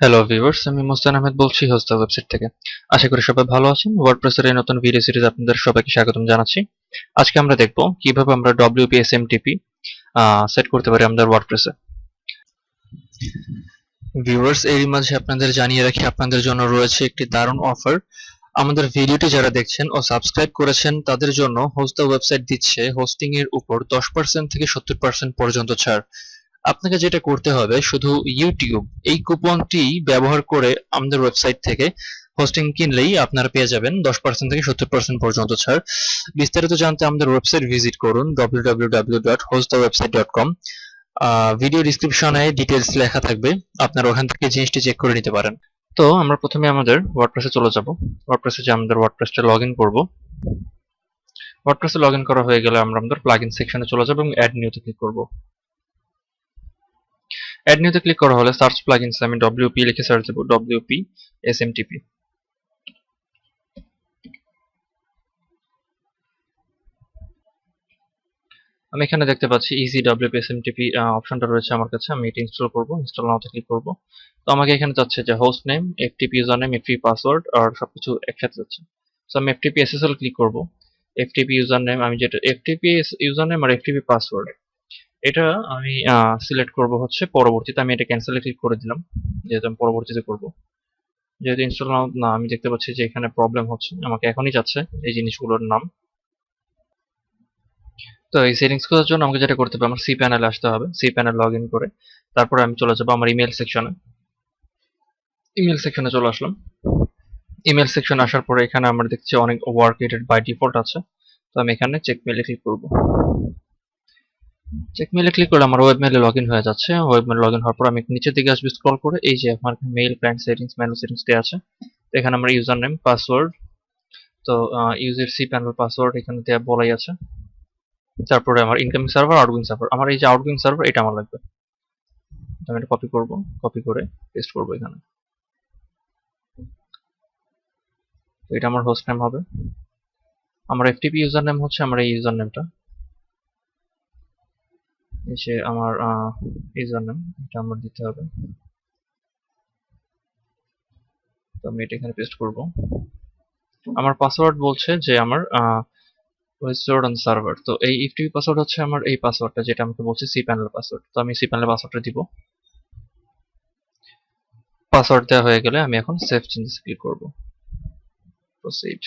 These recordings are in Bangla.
হ্যালো ভিউয়ার্স আমি মোস্তান আহমেদ বলছি হোস্তা ওয়েবসাইট থেকে। আশা করি সবাই ভালো আছেন। ওয়ার্ডপ্রেসের এই নতুন ভিডিও সিরিজ আপনাদের সবাইকে স্বাগতম জানাচ্ছি। আজকে আমরা দেখব কীভাবে আমরা ডব্লিউপি এসএমটিপি সেট করতে পারি আমাদের ওয়ার্ডপ্রেসে ভিউয়ার্স এরই মাঝে আপনাদের জানিয়ে রাখি, আপনাদের জন্য রয়েছে একটি দারুণ অফার আমাদের ভিডিওটি যারা দেখছেন ও সাবস্ক্রাইব করেছেন, তাদের জন্য হোস্তা ওয়েবসাইট দিচ্ছে হোস্টিং এর উপর দশ পার্সেন্ট থেকে সত্তর পার্সেন্ট পর্যন্ত ছাড়। আপনাকে যেটা করতে হবে, শুধু ইউটিউব এই কুপনটি ব্যবহার করে আমাদের ওয়েবসাইট থেকে হোস্টিং কিনলেই আপনারা পেয়ে যাবেন দশ পার্সেন্ট থেকে সত্তর পার্সেন্ট পর্যন্ত ছাড়। বিস্তারিত জানতে আমাদের ওয়েবসাইট ভিজিট করুন www.hostthewebsite.com ভিডিও ডিসক্রিপশনে ডিটেলস লেখা থাকবে, আপনারা ওখান থেকে জিনিসটি চেক করে নিতে পারেন। তো আমরা প্রথমে আমাদের ওয়ার্ডপ্রেসে চলে যাব। ওয়ার্ডপ্রেসে যে আমাদের ওয়ার্ডপ্রেসটা লগ ইন করব। ওয়ার্ডপ্রেসে লগ ইন করা হয়ে গেলে আমরা আমাদের প্লাগইন সেকশনে চলে যাব এবং অ্যাড নিউতে ক্লিক করব। অ্যাড নিউতে ক্লিক করা হলে সার্চ প্লাগইনস আমি ডব্লিউপি লিখে সার্চ দেব ডব্লিউপি এসএমটিপি আমি এখানে দেখতে পাচ্ছি ইজি ডব্লিউপি এসএমটিপি অপশনটা রয়েছে আমার কাছে। আমি এটা ইনস্টল করব ইনস্টল নাওতে ক্লিক করব। তো আমাকে এখানে যাচ্ছে যে host name FTP user name FTP password আর সবকিছু একসাথে যাচ্ছে। সো আমি এফটিপি এসএসএল ক্লিক করব। এফটিপি ইউজার নেম আমি যেটা এফটিপি ইউজার নেম আর এফটিপি পাসওয়ার্ড এটা আমি সিলেক্ট করব হচ্ছে পরবর্তীতে, আমি এটা ক্যান্সেলে ক্লিক করে দিলাম, যেহেতু আমি পরবর্তীতে করব। যেহেতু ইনস্টল না, আমি দেখতে পাচ্ছি যে এখানে প্রবলেম হচ্ছে, আমাকে এখনই যাচ্ছে এই জিনিসগুলোর নাম। তো এই সেটিংস করার জন্য আমাকে যেটা করতে হবে, আমার সি প্যানেলে আসতে হবে সি প্যানেল লগ ইন করে, তারপরে আমি চলে যাব আমার ইমেল সেকশনে ইমেল সেকশনে চলে আসলাম। ইমেল সেকশন আসার পরে এখানে আমরা দেখছি অনেক ওয়ার্ক বাই ডিফল্ট আছে, তো আমি এখানে চেক মেলে ক্লিক করব। চেক মেলে ক্লিক করলে আমার ওয়েব মেলে লগ ইন হয়ে যাচ্ছে। ওয়েব মেলে লগ ইন হওয়ার পর আমি নিচের দিকে আসব স্ক্রল করে। এই যে আমার mail client settings manual settings দেওয়া আছে। এখানে আমার ইউজার নেম পাসওয়ার্ড তো ইউজার সি প্যানেল পাসওয়ার্ড এখানে দেওয়া বলাই আছে। তারপরে আমার ইনকামিং সার্ভার আউটগোয়িং সার্ভার আমার এই যে আউটগোয়িং সার্ভার এটা আমার লাগবে। আমি এটা কপি করব কপি করে পেস্ট করব এখানে। তো এটা আমার হোস্ট নেম হবে। আমার এফটিপি ইউজার নেম হচ্ছে আমার এই ইউজার নেমটা যে আমার ইউজার নেম এটা আমার দিতে হবে। তো আমি এটা এখানে পেস্ট করব। আমার পাসওয়ার্ড বলছে যে আমার stored on সার্ভার তো এই এফটিপি পাসওয়ার্ড হচ্ছে আমার এই পাসওয়ার্ডটা যেটা আমাকে বলছে সি প্যানেল পাসওয়ার্ড তো আমি সি প্যানেল পাসওয়ার্ডটা দিব। পাসওয়ার্ড দেওয়া হয়ে গেলে আমি এখন সেভ চেঞ্জেস ক্লিক করব। প্রসিড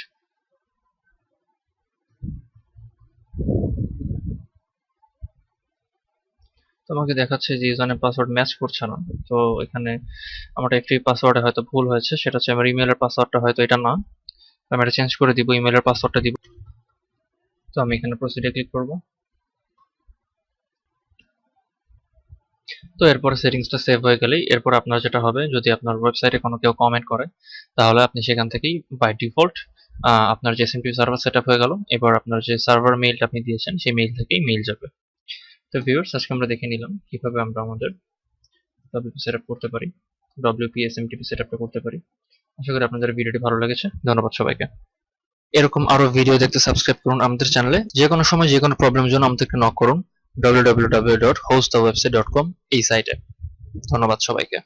তোমাকে দেখাচ্ছে যে ইউজারনেম পাসওয়ার্ড ম্যাচ করছে না। তো এখানে আমার একটি পাসওয়ার্ডে হয়তো ভুল হয়েছে, সেটা হচ্ছে আমার ইমেলের পাসওয়ার্ডটা হয়তো এটা না। আমি এটা চেঞ্জ করে দিব, ইমেলের পাসওয়ার্ডটা দিব। তো আমি এখানে প্রসিডে ক্লিক করব। তো এরপরে সেটিংসটা সেভ হয়ে গেলেই এরপর আপনার যেটা হবে, যদি আপনার ওয়েবসাইটে কোনো কেউ কমেন্ট করে, তাহলে আপনি সেখান থেকেই বাই ডিফল্ট আপনার যে এসএমপি সার্ভার সেট হয়ে গেল, এবার আপনার যে সার্ভার মেইলটা আপনি দিয়েছেন, সেই মেইল থেকেই মেইল যাবে। তো ভিউয়ার্স আজকে আমরা দেখে নিলাম কীভাবে আমরা আমাদের ডব্লিউপি সেট আপ করতে পারি ডব্লিউপি এসএমটিপি সেট করতে পারি। আশা করি আপনাদের ভিডিওটি ভালো লেগেছে। ধন্যবাদ সবাইকে। এরকম আরও ভিডিও দেখতে সাবস্ক্রাইব করুন আমাদের চ্যানেলে যে কোনো সময় যে কোনো প্রবলেম জন্য আমাদেরকে নক করুন। Www.hostthewebsite.com এই সাইটে ধন্যবাদ সবাইকে।